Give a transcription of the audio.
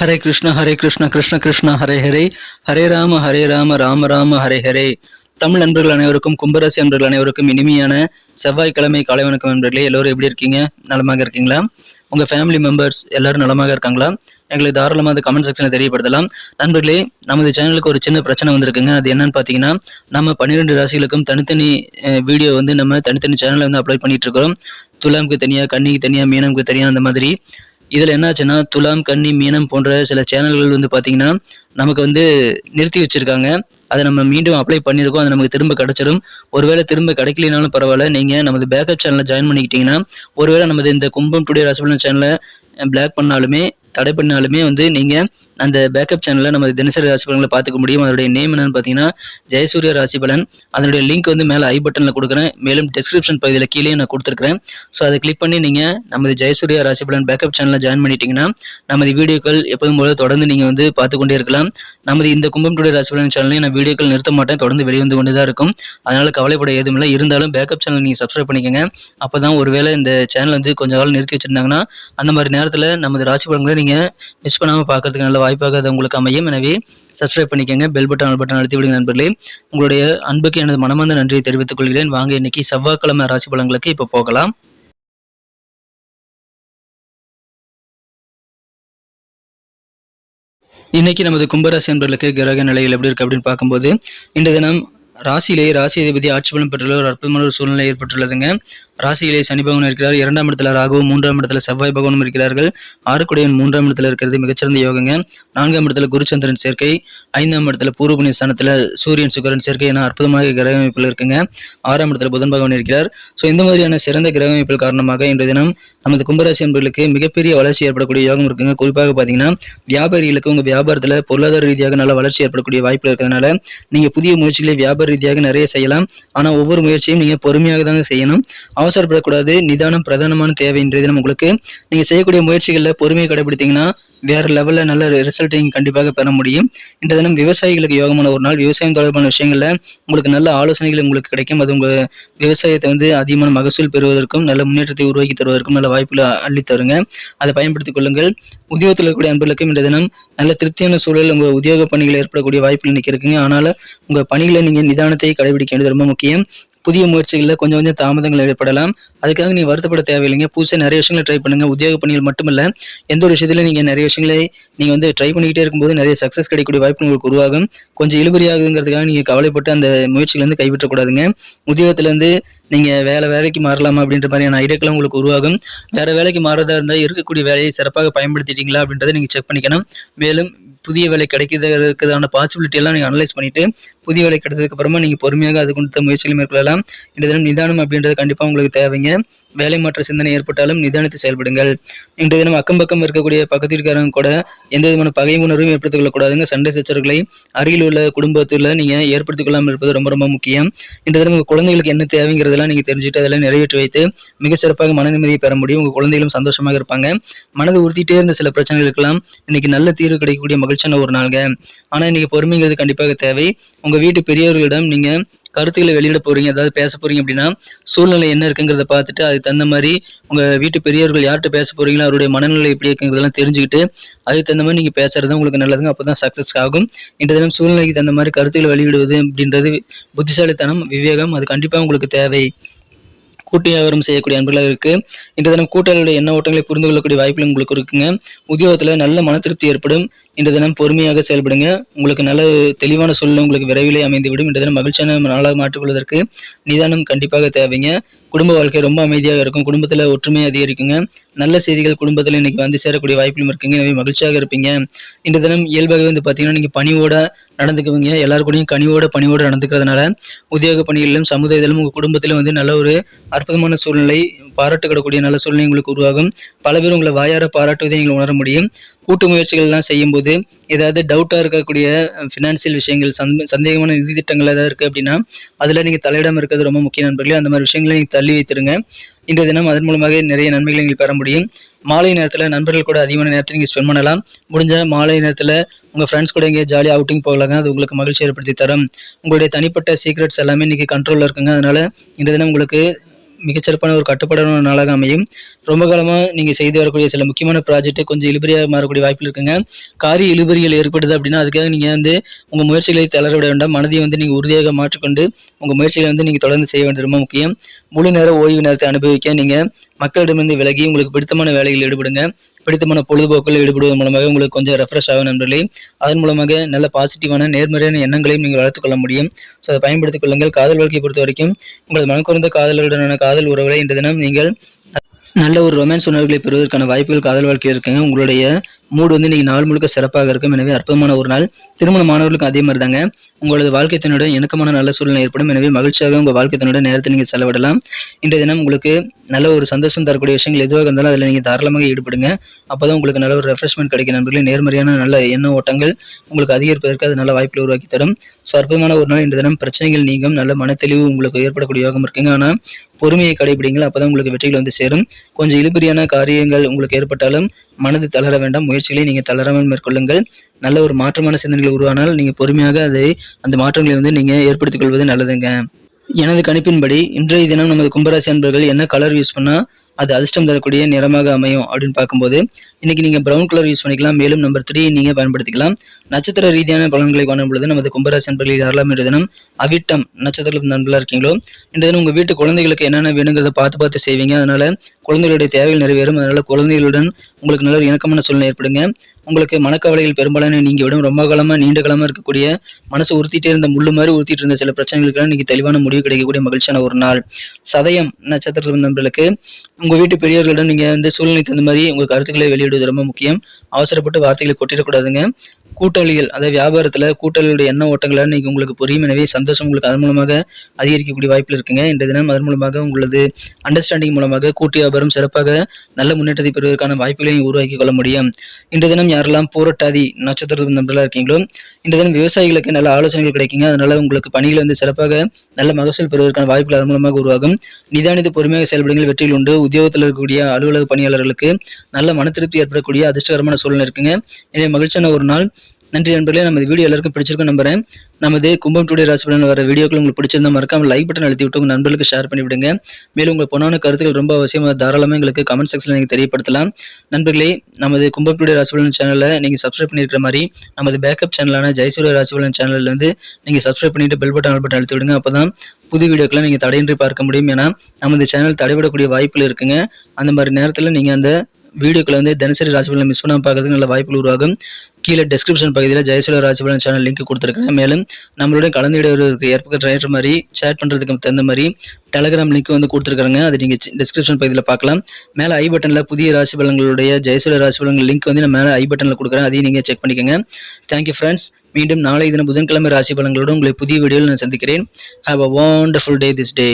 ஹரே கிருஷ்ண ஹரே கிருஷ்ண கிருஷ்ண கிருஷ்ண ஹரே ஹரே. ஹரே ராம ஹரே ராம ராம ராம ஹரே ஹரே. தமிழ் நண்பர்கள் அனைவருக்கும் கும்பராசி நண்பர்கள் அனைவருக்கும் இனிமையான செவ்வாய்க்கிழமை காலை வணக்கம் நண்பர்களே. எல்லோரும் எப்படி இருக்கீங்க? நலமாக இருக்கீங்களா? உங்க ஃபேமிலி மெம்பர்ஸ் எல்லாரும் நலமாக இருக்காங்களா? எங்களுக்கு தாராளமாக அந்த கமெண்ட் செக்ஷனில் தெரியப்படுத்தலாம். நண்பர்களே நமது சேனலுக்கு ஒரு சின்ன பிரச்சனை வந்திருக்குங்க. அது என்னன்னு பார்த்தீங்கன்னா நம்ம பன்னிரெண்டு ராசிகளுக்கும் தனித்தனி வீடியோ வந்து நம்ம தனித்தனி சேனலில் வந்து அப்லோட் பண்ணிட்டு இருக்கிறோம். துலாமுக்கு தனியாக கன்னிக்கு தனியாக மீனமுக்கு தனியாக அந்த மாதிரி. இதில் என்னாச்சுன்னா துலாம் கன்னி மீனம் போன்ற சில சேனல்கள் வந்து பார்த்தீங்கன்னா நமக்கு வந்து நிறுத்தி வச்சுருக்காங்க. அதை நம்ம மீண்டும் அப்ளை பண்ணியிருக்கோம். அது நமக்கு திரும்ப கிடைச்சிடும் ஒருவேளை திரும்ப கிடைக்கலனாலும் பரவாயில்ல. நீங்கள் நமது பேக்கப் சேனலில் ஜாயின் பண்ணிக்கிட்டிங்கன்னா ஒருவேளை நமது இந்த கும்பம் டுடே ராசிபலன் சேனலை பிளாக் பண்ணாலுமே தடை பண்ணாலுமே வந்து நீங்கள் அந்த பேக்கப் சேனலில் நம்ம தினசரி ராசி பலன்களை பார்த்துக்க முடியும். அதனுடைய நேம் என்னன்னு பார்த்தீங்கன்னா ஜெயசூரிய ராசி பலன் அதனுடைய லிங்க் வந்து மேலே ஐ பட்டனில் கொடுக்குறேன். மேலும் டிஸ்கிரிப்ஷன் பகுதியில் கீழே நான் கொடுத்துருக்குறேன். ஸோ அதை கிளிக் பண்ணி நீங்கள் நமது ஜெயசூரிய ராசி பலன் பேக்கப் சேனலில் ஜாயின் பண்ணிட்டீங்கன்னா நமது வீடியோக்கள் எப்போதும் போல தொடர்ந்து நீங்கள் வந்து பார்த்துக்கொண்டே இருக்கலாம். நமது இந்த கும்பம் டுடே ராசி பலன் சேனலையும் நான் வீடியோக்கள் நிறுத்த மாட்டேன். தொடர்ந்து வெளிவந்து கொண்டு தான் இருக்கும். அதனால் கவலைப்பட எதுவும் இல்லை இருந்தாலும் பேக்கப் சேனல் நீங்கள் சப்ஸ்கிரைப் பண்ணிக்கோங்க. அப்போ தான் ஒருவேளை இந்த சேனல் வந்து கொஞ்சம் காலம் நிறுத்தி வச்சிருந்தாங்கன்னா அந்த மாதிரி நேரத்தில் நமது ராசி பலன்களை நீங்கள் மிஸ் பண்ணாமல் பார்க்கறதுக்கு நல்ல வாய்ப்பாக அது உங்களுக்கு அமையும். எனவே சப்ஸ்கிரைப் பண்ணிக்கோங்க பெல் பட்டன் ஆல் பட்டன் அழுத்தி விடுங்க நண்பர்களே. உங்களுடைய அன்புக்கு எனது மனமார்ந்த நன்றியை தெரிவித்துக் கொள்கிறேன். வாங்க இன்னைக்கு செவ்வாய்க்கிழமை ராசி பலன்களுக்கு இப்போ போகலாம். இன்னைக்கு நமது கும்பராசி என்பர்களுக்கு கிரக நிலைகள் எப்படி இருக்கு அப்படின்னு பார்க்கும்போது இன்று தினம் ராசியிலேயே ராசி அதிபதி ஆட்சி பலம் பெற்றுள்ள ஒரு அற்புதமான ஒரு சூழ்நிலை ஏற்பட்டுள்ளதுங்க. ராசியிலே சனி பகவான் இருக்கிறார். இரண்டாம் இடத்துல ராகுவும் மூன்றாம் இடத்துல செவ்வாய் பகவானும் இருக்கிறார்கள். ஆறுக்குடையன் மூன்றாம் இடத்துல இருக்கிறது மிகச்சிறந்த யோகங்க. நான்காம் இடத்துல குருச்சந்திரன் சேர்க்கை. ஐந்தாம் இடத்துல பூர்வ புண்ணியஸ்தானத்தில் சூரியன் சுக்கரன் சேர்க்கை என அற்புதமாக கிரக அமைப்பில் இருக்குங்க. ஆறாம் இடத்துல புதன் பகவான் இருக்கிறார். ஸோ இந்த மாதிரியான சிறந்த கிரக அமைப்பில் காரணமாக இன்றைய தினம் நமது கும்பராசி என்பர்களுக்கு மிகப்பெரிய வளர்ச்சி ஏற்படக்கூடிய யோகம் இருக்குங்க. குறிப்பாக பார்த்தீங்கன்னா வியாபாரிகளுக்கு உங்க வியாபாரத்தில் பொருளாதார ரீதியாக நல்ல வளர்ச்சி ஏற்படக்கூடிய வாய்ப்பு இருக்கிறதுனால நீங்க புதிய முயற்சிகளை வியாபார ரீதியாக நிறைய செய்யலாம். ஆனா ஒவ்வொரு முயற்சியும் நீங்கள் பொறுமையாக தாங்க செய்யணும். அவசரப்படக்கூடாது. நிதானம் பிரதானமான தேவை நம்ம தினம் உங்களுக்கு. நீங்கள் செய்யக்கூடிய முயற்சிகளில் பொறுமையை கடைபிடித்தீங்கன்னா வேறு லெவலில் நல்ல ரிசல்ட் நீங்கள் கண்டிப்பாக பெற முடியும். இந்த தினம் விவசாயிகளுக்கு யோகமான ஒரு நாள். விவசாயம் தொடர்பான விஷயங்களில் உங்களுக்கு நல்ல ஆலோசனைகள் உங்களுக்கு கிடைக்கும். அது உங்கள் விவசாயத்தை வந்து அதிகமான மகசூல் பெறுவதற்கும் நல்ல முன்னேற்றத்தை உருவாக்கி தருவதற்கும் நல்ல வாய்ப்புகளை அள்ளி தருங்க. அதை பயன்படுத்திக் கொள்ளுங்கள். உத்தியோகத்தில் இருக்கக்கூடிய அன்பர்களுக்கும் இந்த தினம் நல்ல திருப்தியான சூழல் உங்கள் உத்தியோக பணிகள் ஏற்படக்கூடிய வாய்ப்புகள் நினைக்கிறீங்க இருக்குங்க. உங்கள் பணிகளை நீங்கள் நிதானத்தை கடைபிடிக்க வேண்டியது ரொம்ப முக்கியம். புதிய முயற்சிகளில் கொஞ்சம் கொஞ்சம் தாமதங்கள் ஏற்படலாம். அதுக்காக நீங்கள் வருத்தப்பட தேவையில்லைங்க. புதுசாக நிறைய விஷயங்களை ட்ரை பண்ணுங்க. உத்தியோக பணிகள் மட்டுமல்ல எந்த ஒரு விஷயத்துல நீங்க நிறைய விஷயங்களை நீங்க வந்து ட்ரை பண்ணிக்கிட்டே இருக்கும்போது நிறைய சக்சஸ் கிடைக்கக்கூடிய வாய்ப்பு உங்களுக்கு உருவாகும். கொஞ்சம் இழுபறியாகுங்கிறதுக்காக நீங்க கவலைப்பட்டு அந்த முயற்சிகளை வந்து கைவிட்டக்கூடாதுங்க உத்தியோகத்துல இருந்து நீங்க வேலை வேலைக்கு மாறலாமா அப்படின்ற மாதிரியான ஐடியாக்கள் உங்களுக்கு உருவாகும். வேற வேலைக்கு மாறதா இருந்தால் இருக்கக்கூடிய வேலையை சிறப்பாக பயன்படுத்திட்டீங்களா அப்படின்றத நீங்க செக் பண்ணிக்கணும். மேலும் புதிய வேலை கிடைக்கிறதுக்கான பாசிபிலிட்டி எல்லாம் நீங்கள் அனலைஸ் பண்ணிட்டு புதிய வேலை கிடைத்ததுக்கு அப்புறமா நீங்கள் பொறுமையாக அது கொடுத்த முயற்சிகளை மேற்கொள்ளலாம். இந்த தினம் நிதானம் அப்படின்றது கண்டிப்பாக உங்களுக்கு தேவைங்க. வேலை மாற்ற சிந்தனை ஏற்பட்டாலும் நிதானத்தை செயல்படுங்கள். இன்றைய தினம் அக்கம் பக்கம் இருக்கக்கூடிய பக்கத்திற்காரங்க கூட எந்த விதமான பகை உணர்வும் ஏற்படுத்திக் கொள்ளக்கூடாதுங்க சண்டை சச்சரவுகளை அருகில் உள்ள குடும்பத்தில் நீங்கள் ஏற்படுத்திக் கொள்ளாமல் இருப்பது ரொம்ப ரொம்ப முக்கியம். இந்த தினம் உங்கள் குழந்தைகளுக்கு என்ன தேவைங்கிறதெல்லாம் நீங்கள் தெரிஞ்சுட்டு அதெல்லாம் நிறைவேற்றி வைத்து மிக சிறப்பாக மன நிம்மதியை பெற முடியும். உங்கள் குழந்தைகளும் சந்தோஷமாக இருப்பாங்க. மனது உறுத்திட்டே இருந்த சில பிரச்சனைகள் இருக்கலாம். இன்னைக்கு நல்ல தீர்வு கிடைக்கக்கூடிய மகிழ்ச்சியான ஒரு நாள்ங்க. ஆனால் இன்றைக்கி பொறுமைங்கிறது கண்டிப்பாக தேவை. உங்கள் வீட்டு பெரியவர்களிடம் நீங்கள் கருத்துக்களை வெளியிட போறீங்க ஏதாவது பேச போறீங்க அப்படின்னா சூழ்நிலை என்ன இருக்குங்கிறத பார்த்துட்டு அதுக்கு தகுந்த மாதிரி உங்கள் வீட்டு பெரியவர்கள் யார்கிட்ட பேச போகிறீங்களோ அவருடைய மனநிலை எப்படி இருக்குங்கிறதெல்லாம் தெரிஞ்சுக்கிட்டு அதுக்கு தகுந்த மாதிரி நீங்கள் பேசுகிறது தான் உங்களுக்கு நல்லதுங்க. அப்போ தான் சக்ஸஸ் ஆகும். இந்த தினம் சூழ்நிலைக்கு தகுந்த மாதிரி கருத்துக்களை வெளியிடுவது அப்படின்றது புத்திசாலித்தனம் விவேகம் அது கண்டிப்பாக உங்களுக்கு தேவை. கூட்டு வியாபாரம் செய்யக்கூடிய அன்பர்களாக இருக்குது இந்த தினம் கூட்டாளியுடைய எண்ண ஓட்டங்களை புரிந்து கொள்ளக்கூடிய வாய்ப்புகள் உங்களுக்கு இருக்குங்க. உத்தியோகத்தில் நல்ல மன திருப்தி ஏற்படும். இந்த தினம் பொறுமையாக செயல்படுங்க. உங்களுக்கு நல்ல தெளிவான சூழ்நிலை உங்களுக்கு விரைவிலே அமைந்துவிடும். இந்த தினம் மகிழ்ச்சியான நாளாக மாற்றிக்கொள்வதற்கு நிதானம் கண்டிப்பாக தேவைங்க. குடும்ப வாழ்க்கை ரொம்ப அமைதியாக இருக்கும். குடும்பத்தில் ஒற்றுமை அதிகரிக்குங்க. நல்ல செய்திகள் குடும்பத்தில் இன்னைக்கு வந்து சேரக்கூடிய வாய்ப்புகளும் இருக்குங்க. எனவே மகிழ்ச்சியாக இருப்பீங்க. இந்த தினம் இயல்பாகவே வந்து பார்த்தீங்கன்னா நீங்கள் பணிவோட நடந்துக்குவீங்க. எல்லாரு கூடயும் கனிவோட பணியோட நடந்துக்கிறதுனால உத்தியோக பணிகளிலும் சமுதாயத்திலும் உங்கள் குடும்பத்திலும் வந்து நல்ல ஒரு அற்புதமான சூழ்நிலை பாராட்டுக்கிடக்கூடிய நல்ல சூழ்நிலை உங்களுக்கு உருவாகும். பல பேர் உங்களை வாயார பாராட்டுவதை நீங்கள் உணர முடியும். கூட்டு முயற்சிகள்லாம் செய்யும்போது ஏதாவது டவுட்டாக இருக்கக்கூடிய ஃபினான்சியல் விஷயங்கள் சந்த சந்தேகமான நிதி திட்டங்கள் ஏதாவது இருக்குது அப்படின்னா அதில் நீங்கள் தலையிடாமல் இருக்கிறது ரொம்ப முக்கிய நண்பர்களே. அந்த மாதிரி விஷயங்களை நீங்கள் தள்ளி வைத்திருங்க. இந்த தினம் அதன் மூலமாக நிறைய நன்மைகளை நீங்கள் பெற முடியும். மாலை நேரத்தில் நண்பர்கள் கூட அதிகமான நேரத்தில் நீங்கள் ஸ்பெண்ட் பண்ணலாம். முடிஞ்ச மாலை நேரத்தில் உங்கள் ஃப்ரெண்ட்ஸ் கூட இங்கே ஜாலியாக அவுட்டிங் போகலாங்க. அது உங்களுக்கு மகிழ்ச்சி ஏற்படுத்தி தரும். உங்களுடைய தனிப்பட்ட சீக்ரெட்ஸ் எல்லாமே இன்றைக்கி கண்ட்ரோலில் இருக்குங்க. அதனால் இந்த தினம் உங்களுக்கு மிகச்சிறப்பான ஒரு கட்டுப்பாடான ஒரு நாளாக அமையும். ரொம்ப காலமாக நீங்கள் செய்து வரக்கூடிய சில முக்கியமான ப்ராஜெக்ட்டு கொஞ்சம் இழுபறியாக மாறக்கூடிய வாய்ப்பு இருக்குங்க. காரிய இழுபறிகள் ஏற்படுது அப்படின்னா அதுக்காக நீங்கள் வந்து உங்கள் முயற்சிகளை தளர விட வேண்டாம். மனதை வந்து நீங்கள் உறுதியாக மாற்றிக்கொண்டு உங்கள் முயற்சிகளை வந்து நீங்கள் தொடர்ந்து செய்ய வேண்டியது ரொம்ப முக்கியம். முழு நேர ஓய்வு நேரத்தை அனுபவிக்க நீங்கள் மக்களிடமிருந்து விலகி உங்களுக்கு பிடித்தமான வேலைகளில் ஈடுபடுங்க. பிடித்தமான பொழுதுபோக்கில் ஈடுபடுவதன் மூலமாக உங்களுக்கு கொஞ்சம் ரெஃப்ரெஷ் ஆகும் நண்பர்களே. அதன் மூலமாக நல்ல பாசிட்டிவான நேர்மறையான எண்ணங்களையும் நீங்கள் வளர்த்துக்கொள்ள முடியும். ஸோ அதை பயன்படுத்திக் கொள்ளுங்கள். காதல் வாழ்க்கையை பொறுத்த வரைக்கும் உங்களது மனக்குறந்த காதலருடனான காதல் உறவுகளை இன்று தினம் நீங்கள் நல்ல ஒரு ரொமான்ஸ் உணர்வுகளை பெறுவதற்கான வாய்ப்புகள் காதல் வாழ்க்கையில் இருக்குங்க உங்களுடைய மூடு வந்து இன்னைக்கு நாள் முழுக்க சிறப்பாக இருக்கும். எனவே அற்புதமான ஒரு நாள். திருமண மாணவர்களுக்கும் அதே மாதிரி தாங்க உங்களது வாழ்க்கை துணையோட இணக்கமான நல்ல சூழ்நிலை ஏற்படும். எனவே மகிழ்ச்சியாக உங்கள் வாழ்க்கை துணையோட நேரத்தை நீங்கள் செலவிடலாம். இன்றைய தினம் உங்களுக்கு நல்ல ஒரு சந்தோஷம் தரக்கூடிய விஷயங்கள் எதுவாக இருந்தாலும் அதில் நீங்கள் தாராளமாக ஈடுபடுங்க. அப்போ தான் உங்களுக்கு நல்ல ஒரு ரெஃப்ரெஷ்மெண்ட் கிடைக்கும் நண்பர்களே. நேர்மறையான நல்ல எண்ண ஓட்டங்கள் உங்களுக்கு அதிகரிப்பதற்கு அது நல்ல வாய்ப்பில் உருவாக்கி தரும். ஸோ அற்புதமான ஒரு நாள். இன்றைய தினம் பிரச்சனைகள் நீங்கும். நல்ல மனத்தெளிவு உங்களுக்கு ஏற்படக்கூடிய யோகம் இருக்குங்க. ஆனால் பொறுமையை கடைபிடிங்கள். அப்போ தான் உங்களுக்கு வெற்றிகள் வந்து சேரும். கொஞ்சம் இழுபறியான காரியங்கள் உங்களுக்கு ஏற்பட்டாலும் மனது தளர வேண்டாம். முயற்சி முயற்சிகளை நீங்கள் தளராமல் மேற்கொள்ளுங்கள். நல்ல ஒரு மாற்றமான சிந்தனைகள் உருவானால் நீங்கள் பொறுமையாக அதை அந்த மாற்றங்களை வந்து நீங்கள் ஏற்படுத்திக் கொள்வது நல்லதுங்க. எனது கணிப்பின்படி இன்றைய தினம் நமது கும்பராசி அன்பர்கள் என்ன கலர் யூஸ் பண்ணால் அது அதிர்ஷ்டம் தரக்கூடிய நிறமாக அமையும் அப்படின்னு பார்க்கும்போது இன்னைக்கு நீங்கள் ப்ரௌன் கலர் யூஸ் பண்ணிக்கலாம். மேலும் நம்பர் த்ரீ நீங்கள் பயன்படுத்திக்கலாம். நட்சத்திர ரீதியான பலன்களை காணும் பொழுது நமது கும்பராசி அன்பர்கள் யாரெல்லாம் இன்று தினம் அவிட்டம் நட்சத்திரத்தில் நண்பர்களாக இருக்கீங்களோ இன்று தினம் உங்கள் வீட்டு குழந்தைகளுக்கு என்னென்ன வேணுங்கிறத பார்த்து பார்த்து செய்வீங்க. அதனால குழந்தைகளுடைய தேவைகள் நிறைவேறும். அதனால குழந்தைகளுடன் உங்களுக்கு நல்ல ஒரு இணக்கமான சூழ்நிலை ஏற்படுங்க. உங்களுக்கு மனக்கவலைகள் பெரும்பாலான நீங்க விடும் ரொம்ப காலமா நீண்ட காலமா இருக்கக்கூடிய மனசு உறுத்திட்டே இருந்த முள்ளு மாதிரி உறுத்திட்டு இருந்த சில பிரச்சனைகளுக்கெல்லாம் இன்னைக்கு தெளிவான முடிவு கிடைக்கக்கூடிய மகிழ்ச்சியான ஒரு நாள். சதயம் நட்சத்திரத்தில் நண்பர்களுக்கு உங்கள் வீட்டு பெரியவர்களிடம் நீங்கள் வந்து சூழ்நிலை தகுந்த மாதிரி உங்கள் கருத்துக்களை வெளியிடுவது ரொம்ப முக்கியம். அவசரப்பட்டு வார்த்தைகளை கொட்டிடக்கூடாதுங்க. கூட்டாளிகள் அதாவது வியாபாரத்தில் கூட்டாளிகளுடைய எண்ண ஓட்டங்களால் இன்றைக்கி உங்களுக்கு புரியும். எனவே சந்தோஷம் உங்களுக்கு அதன் மூலமாக அதிகரிக்கக்கூடிய வாய்ப்பில் இருக்குங்க. இன்றைய தினம் அதன் மூலமாக உங்களது அண்டர்ஸ்டாண்டிங் மூலமாக கூட்டு வியாபாரம் சிறப்பாக நல்ல முன்னேற்றத்தை பெறுவதற்கான வாய்ப்புகளை உருவாக்கி கொள்ள முடியும். இன்றைய தினம் யாரெல்லாம் போராட்டாதி நட்சத்திர நண்பர்களாக இருக்கீங்களோ இன்றைய தினம் விவசாயிகளுக்கு நல்ல ஆலோசனைகள் கிடைக்குங்க. அதனால உங்களுக்கு பணிகள் வந்து சிறப்பாக நல்ல மகசூல் பெறுவதற்கான வாய்ப்புகள் அதன் மூலமாக உருவாகும். நிதானித்து பொறுமையாக செயல்படுங்கள். வெற்றியில் உண்டு. உத்தியோகத்தில் இருக்கக்கூடிய அலுவலக பணியாளர்களுக்கு நல்ல மன திருப்தி ஏற்படக்கூடிய அதிர்ஷ்டகரமான சூழ்நிலை இருக்குங்க. எனவே மகிழ்ச்சியான ஒரு நாள். நன்றி நண்பர்களே நம்ம வீடியோ எல்லாருக்கும் பிடிச்சிருக்கும் நம்புறேன். நமது கும்பம் டுடே ராசிபலன் வர வீடியோக்கள் உங்களுக்கு பிடிச்சிருந்தா மறக்காம லைக் பட்டன் அழுத்தி விட்டு உங்கள் நண்பர்களுக்கு ஷேர் பண்ணிவிடுங்க மேலும் உங்கள் பொண்ணான கருத்துக்கள் ரொம்ப அவசியமாக தாராளமாக எங்களுக்கு கமெண்ட் செக்ஷனில் நீங்கள் தெரியப்படுத்தலாம். நண்பர்களே நமது கும்பம் டுடே ராசிபலன் சேனலை நீங்கள் சப்ஸ்கிரைப் பண்ணியிருக்கிற மாதிரி நமது பேக்கப் சேனலான ஜெயசூரிய ராசிபலன் சேனலில் வந்து நீங்கள் சப்ஸ்கிரைப் பண்ணிட்டு பெல் பட்டன் ஆல் பட்டன் அழுத்தி விடுங்க. அப்பதான் புது வீடியோக்களை நீங்கள் தடையின்றி பார்க்க முடியும். ஏன்னா நமது சேனல் தடைபடக்கூடிய வாய்ப்புகள் இருக்குங்க. அந்த மாதிரி நேரத்தில் நீங்கள் அந்த வீடியோக்களை வந்து தினசரி ராசிபலனை மிஸ் பண்ணாமல் பார்க்கறதுக்கு நல்ல வாய்ப்புகள் உருவாகும். கீழே டிஸ்கிரிப்ஷன் பகுதியில் ஜெயசூல ராசிபலன் சேனல் லிங்க் கொடுத்துருக்கேன். மேலும் நம்மளுடைய கலந்துரையாடுவதற்கு ஏற்ப மாதிரி சேட் பண்ணுறதுக்கு தகுந்த மாதிரி டெலகிராம் லிங்க் வந்து கொடுத்துருக்காங்க அது நீங்கள் டிஸ்கிரிப்ஷன் பகுதியில் பார்க்கலாம். மேலே ஐ பட்டனில் புதிய ராசி பலன்களுடைய ஜெயசூல ராசி பலன்கள் லிங்க் வந்து நான் மேலே ஐ பட்டனில் கொடுக்குறேன். அதையும் நீங்கள் செக் பண்ணிக்கோங்க. தேங்க்யூ ஃப்ரெண்ட்ஸ் மீண்டும் நாளை தினம் புதன்கிழமை ராசி பலன்களோடு உங்களை புதிய வீடியோவில் நான் சந்திக்கிறேன். Have a wonderful day this day